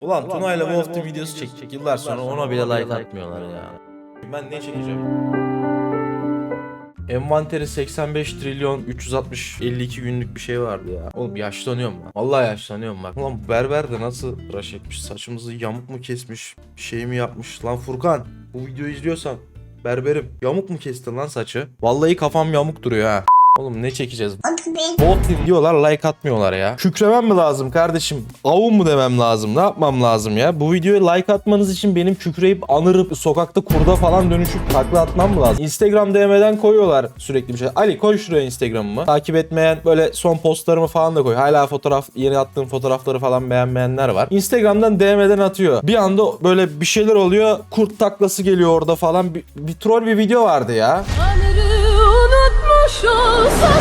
Ulan Tuna ile Wolf Team videosu çektik. Yıllar sonra ona bile like atmıyorlar ya. Ben ne çekeceğim? Envanteri 85 trilyon 360 52 günlük bir şey vardı ya. Oğlum yaşlanıyorum ben. Vallahi yaşlanıyorum bak. Ulan berber de nasıl tıraş etmiş? Saçımızı yamuk mu kesmiş? Şey mi yapmış? Lan Furkan bu videoyu izliyorsan berberim yamuk mu kestin lan saçı? Vallahi kafam yamuk duruyor ha. Oğlum ne çekeceğiz? Team diyorlar like atmıyorlar ya. Kükremem mi lazım kardeşim? Avun mu demem lazım? Ne yapmam lazım ya? Bu videoya like atmanız için benim kükreyip anırıp sokakta kurda falan dönüşüp takla atmam mı lazım? Instagram DM'den koyuyorlar sürekli bir şey. Ali koy şuraya Instagram'ımı. Takip etmeyen böyle son postlarımı falan da koy. Hala fotoğraf yeni attığım fotoğrafları falan beğenmeyenler var. Instagram'dan DM'den atıyor. Bir anda böyle bir şeyler oluyor. Kurt taklası geliyor orada falan. Bir, bir troll bir video vardı ya. Unutmuş olsa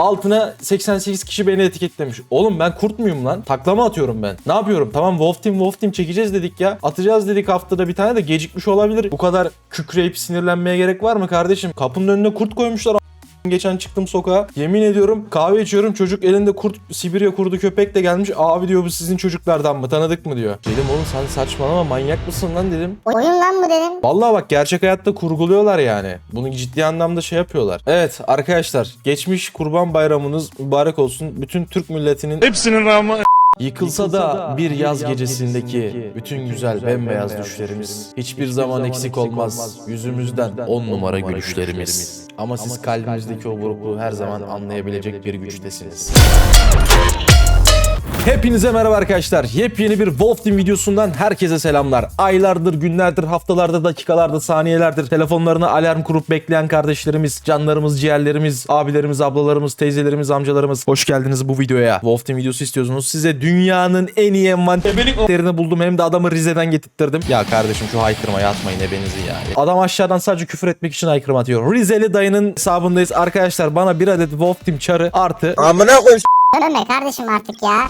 Altına 88 kişi beni etiketlemiş. Oğlum ben kurt muyum lan? Taklama atıyorum ben. Ne yapıyorum? Tamam Wolf Team Wolf Team çekeceğiz dedik ya. Atacağız dedik haftada bir tane de gecikmiş olabilir. Bu kadar kükreyip sinirlenmeye gerek var mı kardeşim? Kapının önüne kurt koymuşlar. Geçen çıktım sokağa. Yemin ediyorum kahve içiyorum. Çocuk elinde kurt Sibirya kurdu köpek de gelmiş. Abi diyor bu sizin çocuklardan mı? Tanıdık mı diyor. Dedim oğlum sen saçmalama manyak mısın lan dedim. Oyun lan mı dedim. Vallahi bak gerçek hayatta kurguluyorlar yani. Bunu ciddi anlamda şey yapıyorlar. Evet arkadaşlar geçmiş kurban bayramınız mübarek olsun. Bütün Türk milletinin Hepsinin rağmen Yıkılsa da bir yaz gecesindeki bütün güzel bembeyaz düşlerimiz hiçbir zaman eksik olmaz yüzümüzden on numara gülüşlerimiz. Ama siz kalbimizdeki o burukluğu her zaman anlayabilecek bir güçtesiniz. Hepinize merhaba arkadaşlar. Yepyeni bir Wolf Team videosundan herkese selamlar. Aylardır, günlerdir, haftalarda, dakikalarda, saniyelerdir telefonlarına alarm kurup bekleyen kardeşlerimiz, canlarımız, ciğerlerimiz, abilerimiz, ablalarımız, teyzelerimiz, amcalarımız. Hoş geldiniz bu videoya. Wolf Team videosu istiyorsunuz. Size dünyanın en iyi envanterini buldum. Hem de adamı Rize'den getirttirdim. Ya kardeşim şu haykırmaya atmayın ebenizi ya. Adam aşağıdan sadece küfür etmek için haykırma atıyor. Rizeli dayının hesabındayız. Arkadaşlar bana bir adet Wolf Team çarı artı Sövme kardeşim artık ya.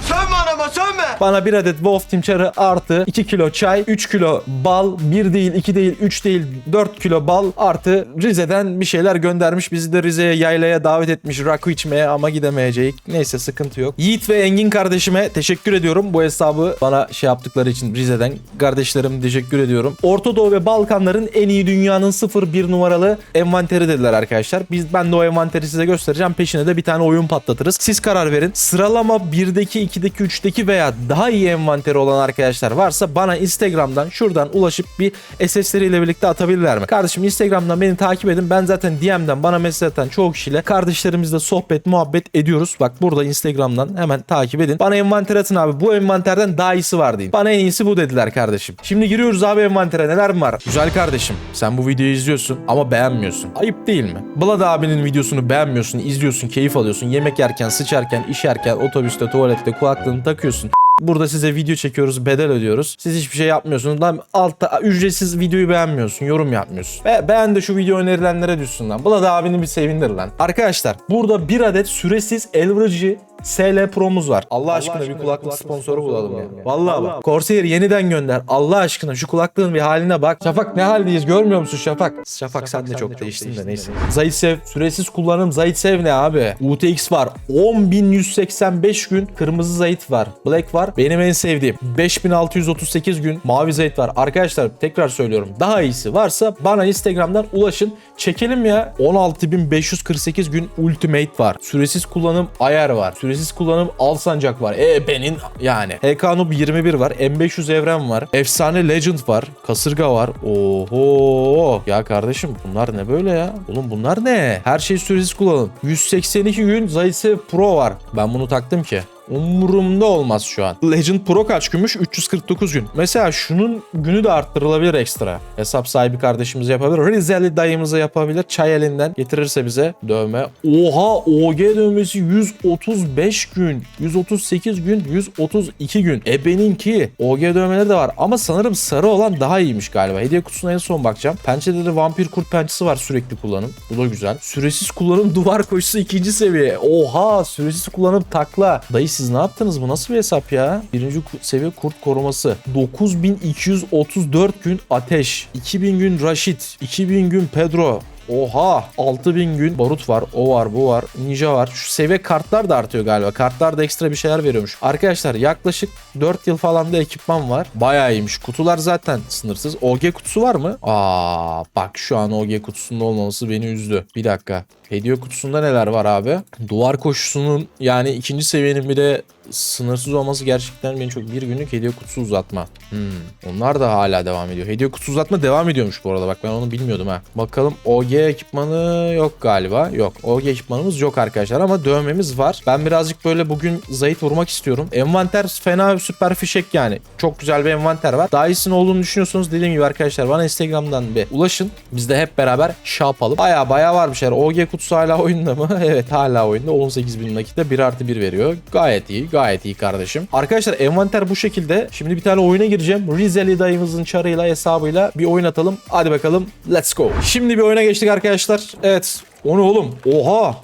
Bana bir adet Wolf Team çarı artı 2 kilo çay, 3 kilo bal, 1 değil, 2 değil, 3 değil, 4 kilo bal artı Rize'den bir şeyler göndermiş. Bizi de Rize'ye yaylaya davet etmiş rakı içmeye ama gidemeyeceğiz. Neyse sıkıntı yok. Yiğit ve Engin kardeşime teşekkür ediyorum. Bu hesabı bana şey yaptıkları için Rize'den kardeşlerim teşekkür ediyorum. Orta Doğu ve Balkanların en iyi dünyanın 0-1 numaralı envanteri dediler arkadaşlar. Biz ben de o envanteri size göstereceğim. Peşine de bir tane oyun patlatırız. Siz karar verin. Sıralama 1'deki, 2'deki, 3'teki veya daha iyi envanteri olan arkadaşlar varsa bana Instagram'dan şuradan ulaşıp bir SS'leriyle birlikte atabilirler mi? Kardeşim Instagram'dan beni takip edin. Ben zaten DM'den bana mesaj atan çoğu kişiyle kardeşlerimizle sohbet, muhabbet ediyoruz. Bak burada Instagram'dan hemen takip edin. Bana envanter atın abi. Bu envanterden daha iyisi var deyin. Bana en iyisi bu dediler kardeşim. Şimdi giriyoruz abi envantere. Neler mi var? Güzel kardeşim. Sen bu videoyu izliyorsun ama beğenmiyorsun. Ayıp değil mi? Blood abinin videosunu beğenmiyorsun, izliyorsun, keyif alıyorsun. Yemek yerken, sıçarken, işerken, otobüste, tuvalette kulaklığını takıyorsun. Burada size video çekiyoruz, bedel ödüyoruz. Siz hiçbir şey yapmıyorsunuz. Lan altta ücretsiz videoyu beğenmiyorsun, yorum yapmıyorsun. Ve beğen de şu video önerilenlere düşsün lan. Blood abini bir sevindir lan. Arkadaşlar burada bir adet süresiz Elvırcı SL Pro'muz var. Allah, aşkına, bir kulaklık sponsoru bulalım ya. Vallahi bak. Corsair yeniden gönder. Allah aşkına şu kulaklığın bir haline bak. Şafak ne haldeyiz görmüyor musun Şafak? Şafak sen de çok değiştin de neyse. Zaitsev süresiz kullanım Zaitsev ne abi? UTX var. 10.185 gün kırmızı Zayit var. Black var. Benim en sevdiğim. 5638 gün mavi Zayit var. Arkadaşlar tekrar söylüyorum. Daha iyisi varsa bana Instagram'dan ulaşın. Çekelim ya. 16.548 gün Ultimate var. Süresiz kullanım ayar var. Süresiz kullanım al sancak var. E benim yani. HK Noob 21 var. M500 evren var. Efsane Legend var. Kasırga var. Oho. Ya kardeşim bunlar ne böyle ya? Oğlum bunlar ne? Her şey süresiz kullanım. 182 gün Zaitsev Pro var. Ben bunu taktım ki. Umurumda olmaz şu an. Legend Pro kaç günmüş? 349 gün. Mesela şunun günü de arttırılabilir ekstra. Hesap sahibi kardeşimiz yapabilir. Rizeli dayımıza yapabilir. Çay elinden getirirse bize dövme. Oha OG dövmesi 135 gün. 138 gün. 132 gün. Ebeninki. OG dövmeleri de var. Ama sanırım sarı olan daha iyiymiş galiba. Hediye kutusuna en son bakacağım. Pençede de vampir kurt pençesi var sürekli kullanım. Bu da güzel. Süresiz kullanım duvar koşusu ikinci seviye. Oha süresiz kullanım takla. Dayı siz ne yaptınız? Bu nasıl bir hesap ya? Birinci seviye kurt koruması. 9234 gün ateş. 2000 gün Raşit. 2000 gün Pedro. Oha 6000 gün barut var o var bu var ninja var. Şu seviye kartlar da artıyor galiba. Kartlar da ekstra bir şeyler veriyormuş. Arkadaşlar yaklaşık 4 yıl falan da ekipman var. Bayağı iyiymiş. Kutular zaten sınırsız. OG kutusu var mı? Aa bak şu an OG kutusunda olmaması beni üzdü. Bir dakika. Hediye kutusunda neler var abi? Duvar koşusunun yani ikinci seviyenin bile sınırsız olması gerçekten beni çok bir günlük hediye kutusu uzatma Hmm, onlar da hala devam ediyor. Hediye kutusu uzatma devam ediyormuş bu arada. Bak ben onu bilmiyordum ha. Bakalım OG ekipmanı yok galiba. Yok. OG ekipmanımız yok arkadaşlar ama dövmemiz var. Ben birazcık böyle bugün zayıf vurmak istiyorum. Envanter fena süper fişek yani. Çok güzel bir envanter var. Daha iyisinin olduğunu düşünüyorsanız dediğim gibi arkadaşlar bana Instagram'dan bir ulaşın. Biz de hep beraber şey yapalım. Baya baya var bir şeyler. OG kutusu hala oyunda mı? evet hala oyunda. 18 bin nakitte 1 artı 1 veriyor. Gayet iyi. Gayet iyi kardeşim. Arkadaşlar envanter bu şekilde. Şimdi bir tane oyuna gireceğim. Rizeli dayımızın çarıyla hesabıyla bir oyun atalım. Hadi bakalım. Let's go. Şimdi bir oyuna geçtik arkadaşlar. Evet. O ne oğlum? Oha.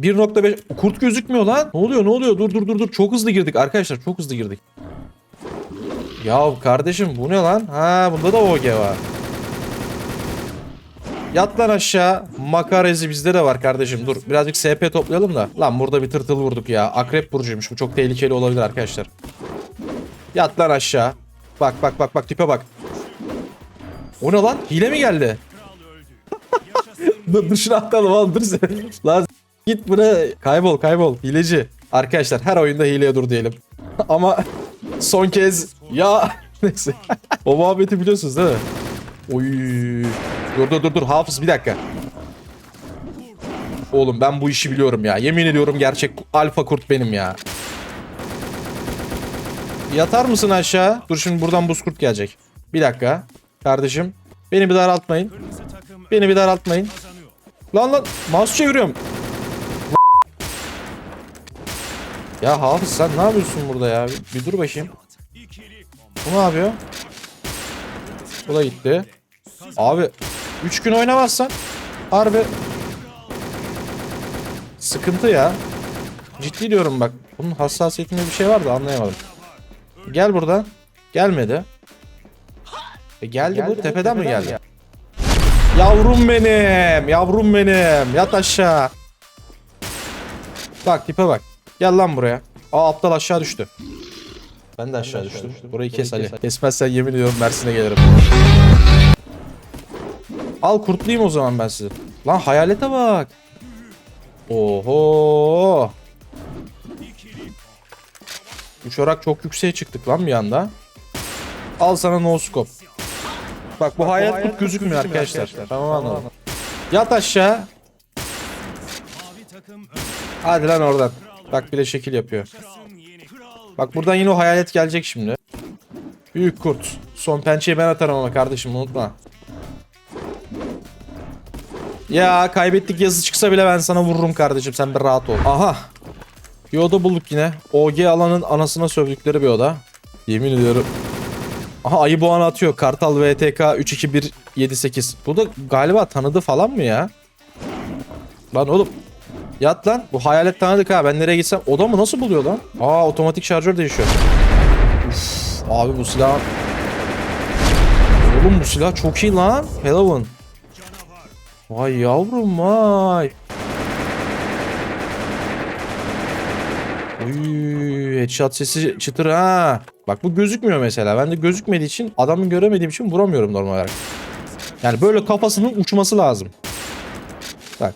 1.5 kurt gözükmüyor lan. Ne oluyor ne oluyor? Dur dur dur dur. Çok hızlı girdik arkadaşlar. Çok hızlı girdik. Ya kardeşim bu ne lan? Ha bunda da OG var. Yat lan aşağı. Makarezi bizde de var kardeşim. Dur birazcık SP toplayalım da. Lan burada bir tırtıl vurduk ya. Akrep burcuymuş. Bu çok tehlikeli olabilir arkadaşlar. Yat lan aşağı. Bak bak bak bak tipe bak. O ne lan? Hile mi geldi? dur şunu atalım oğlum dur. Lan git buraya. Kaybol kaybol. Hileci. Arkadaşlar her oyunda hileye dur diyelim. Ama son kez ya neyse. o muhabbeti biliyorsunuz değil mi? Oy. Dur dur dur dur Hafız bir dakika. Oğlum ben bu işi biliyorum ya. Yemin ediyorum gerçek alfa kurt benim ya. Yatar mısın aşağı? Dur şimdi buradan buz kurt gelecek. Bir dakika. Kardeşim. Beni bir daraltmayın. Beni bir daraltmayın. Lan lan mouse çeviriyorum. Ya Hafız sen ne yapıyorsun burada ya? Bir, bir dur bakayım. Bu ne yapıyor? Bu da gitti. Abi 3 gün oynamazsan harbi sıkıntı ya. Ciddi diyorum bak. Bunun hassasiyetinde bir şey var da anlayamadım. Gel buradan. Gelmedi. E geldi, bu tepeden, mi geldi? Yavrum benim. Yavrum benim. Yat aşağı. Bak tipe bak. Gel lan buraya. Aa aptal aşağı düştü. Ben de aşağı düştüm. Burayı kes Ali. Kesmezsen yemin ediyorum Mersin'e gelirim. Al kurtlayayım o zaman ben sizi. Lan hayalete bak. Oho. Uçarak çok yükseğe çıktık lan bir anda. Al sana no scope. Bak bu hayalet kurt gözükmüyor arkadaşlar. Tamam anladım. Yat aşağı. Hadi lan oradan. Bak bir de şekil yapıyor. Bak buradan yine o hayalet gelecek şimdi. Büyük kurt. Son pençeyi ben atarım ama kardeşim unutma. Ya kaybettik yazı çıksa bile ben sana vururum kardeşim sen bir rahat ol. Aha. Bir oda bulduk yine. OG alanın anasına sövdükleri bir oda. Yemin ediyorum. Aha ayı boğanı atıyor. Kartal VTK 32178. Bu da galiba tanıdı falan mı ya? Lan oğlum. Yat lan. Bu hayalet tanıdık ha. Ben nereye gitsem. Oda mı nasıl buluyor lan? Aa otomatik şarjör değişiyor. Uf, abi bu silah... Oğlum bu silah çok iyi lan. Halloween. Vay yavrum vay. Uy, headshot sesi çıtır ha. Bak bu gözükmüyor mesela. Ben de gözükmediği için adamı göremediğim için vuramıyorum normal olarak. Yani böyle kafasının uçması lazım. Bak.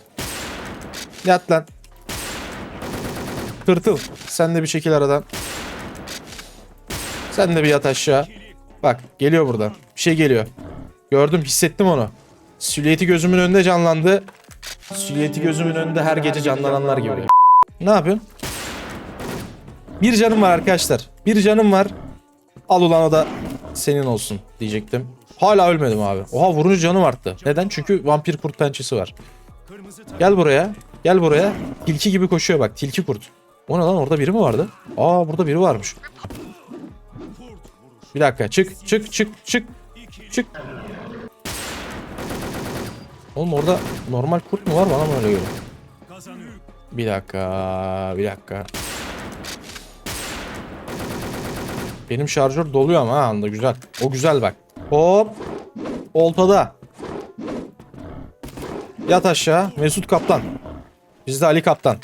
Yat lan. Tırtıl. Sen de bir şekil aradan. Sen de bir yat aşağı. Bak geliyor buradan. Bir şey geliyor. Gördüm hissettim onu. Silüeti gözümün önünde canlandı. Silüeti gözümün önünde her gece canlananlar gibi. Ne yapıyorsun? Bir canım var arkadaşlar. Bir canım var. Al ulan o da senin olsun diyecektim. Hala ölmedim abi. Oha vurunca canım arttı. Neden? Çünkü vampir kurt pençesi var. Gel buraya. Gel buraya. Tilki gibi koşuyor bak. Tilki kurt. O ne lan orada biri mi vardı? Aa burada biri varmış. Bir dakika. Çık çık çık çık. Çık. Oğlum orada normal kurt mu var bana mı öyle geliyor? Bir dakika. Bir dakika. Benim şarjör doluyor ama ha anda güzel. O güzel bak. Hop. Oltada. Yat aşağı. Mesut Kaptan. Bizde Ali Kaptan.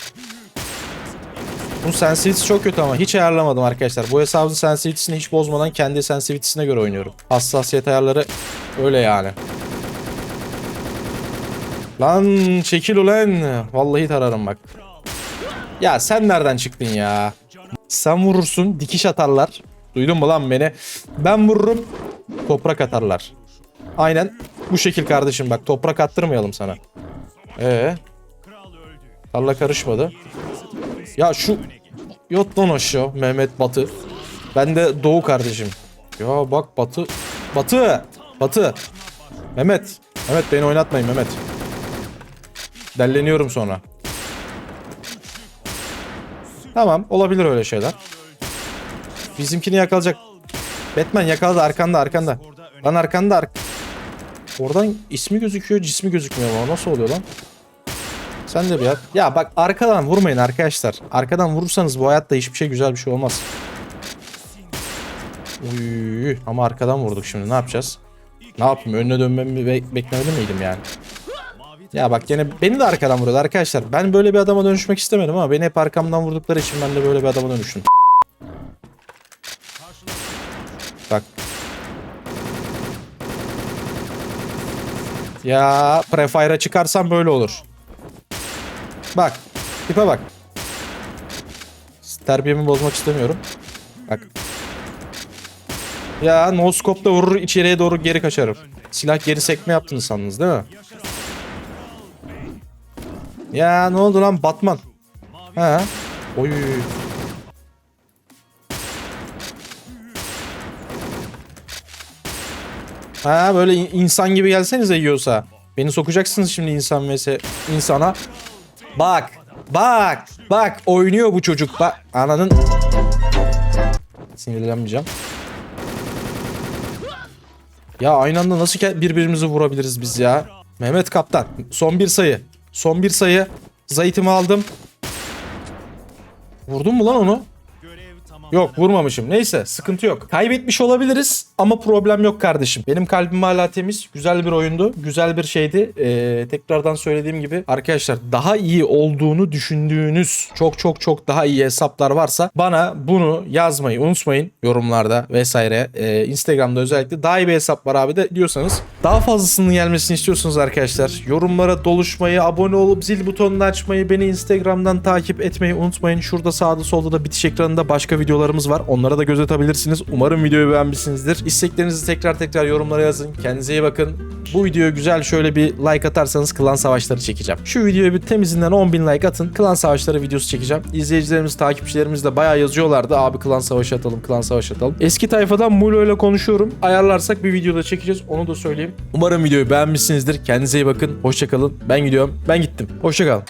Bu sensitivity'si çok kötü ama hiç ayarlamadım arkadaşlar. Bu hesabın sensitivity'sini hiç bozmadan kendi sensitivity'sine göre oynuyorum. Hassasiyet ayarları öyle yani. Lan çekil ulan. Vallahi tararım bak. Ya sen nereden çıktın ya? Sen vurursun dikiş atarlar. Duydun mu lan beni? Ben vururum toprak atarlar. Aynen bu şekil kardeşim bak toprak attırmayalım sana. Ee, tarla karışmadı. Ya şu yot lan aşağı Mehmet Batı. Ben de Doğu kardeşim. Ya bak Batı. Batı. Batı. Mehmet. Mehmet beni oynatmayın Mehmet. Delleniyorum sonra. Tamam olabilir öyle şeyler. Bizimkini yakalayacak. Batman yakaladı arkanda arkanda. Lan arkanda ar Oradan ismi gözüküyor cismi gözükmüyor ama nasıl oluyor lan? Sen de bir yap. Ya bak arkadan vurmayın arkadaşlar. Arkadan vurursanız bu hayatta hiçbir şey güzel bir şey olmaz. Uy, ama arkadan vurduk şimdi ne yapacağız? Ne yapayım önüne dönmemi be beklemeli miydim yani? Ya bak gene beni de arkadan vuruyorlar arkadaşlar. Ben böyle bir adama dönüşmek istemedim ama beni hep arkamdan vurdukları için ben de böyle bir adama dönüştüm. Bak. Ya Prefire'a çıkarsam böyle olur. Bak. Tipe bak. Terbiyemi bozmak istemiyorum. Bak. Ya no scope'la vurur içeriye doğru geri kaçarım. Silah geri sekme yaptınız sandınız değil mi? Ya ne oldu lan Batman? Ha? Oy. Ha böyle in- insan gibi gelsenize yiyorsa. Beni sokacaksınız şimdi insan vs insana. Bak. Bak. Bak oynuyor bu çocuk. Bak ananın sinirlenmeyeceğim. Ya aynı anda nasıl birbirimizi vurabiliriz biz ya? Mehmet Kaptan. Son bir sayı. Son bir sayı. Zaytımı aldım. Vurdun mu lan onu? Yok vurmamışım. Neyse sıkıntı yok. Kaybetmiş olabiliriz ama problem yok kardeşim. Benim kalbim hala temiz. Güzel bir oyundu. Güzel bir şeydi. Ee, tekrardan söylediğim gibi arkadaşlar daha iyi olduğunu düşündüğünüz çok çok çok daha iyi hesaplar varsa bana bunu yazmayı unutmayın yorumlarda vesaire. Ee, Instagram'da özellikle daha iyi bir hesap var abi de diyorsanız daha fazlasının gelmesini istiyorsunuz arkadaşlar. Yorumlara doluşmayı, abone olup zil butonunu açmayı, beni Instagram'dan takip etmeyi unutmayın. Şurada sağda solda da bitiş ekranında başka videolarımız var. Onlara da göz atabilirsiniz. Umarım videoyu beğenmişsinizdir. İsteklerinizi tekrar tekrar yorumlara yazın. Kendinize iyi bakın. Bu videoya güzel şöyle bir like atarsanız klan savaşları çekeceğim. Şu videoya bir temizinden 10.000 like atın. Klan savaşları videosu çekeceğim. İzleyicilerimiz, takipçilerimiz de bayağı yazıyorlardı. Abi klan savaşı atalım, klan savaşı atalım. Eski tayfadan Mulo ile konuşuyorum. Ayarlarsak bir videoda çekeceğiz. Onu da söyleyeyim. Umarım videoyu beğenmişsinizdir. Kendinize iyi bakın. Hoşçakalın. Ben gidiyorum. Ben gittim. Hoşçakalın.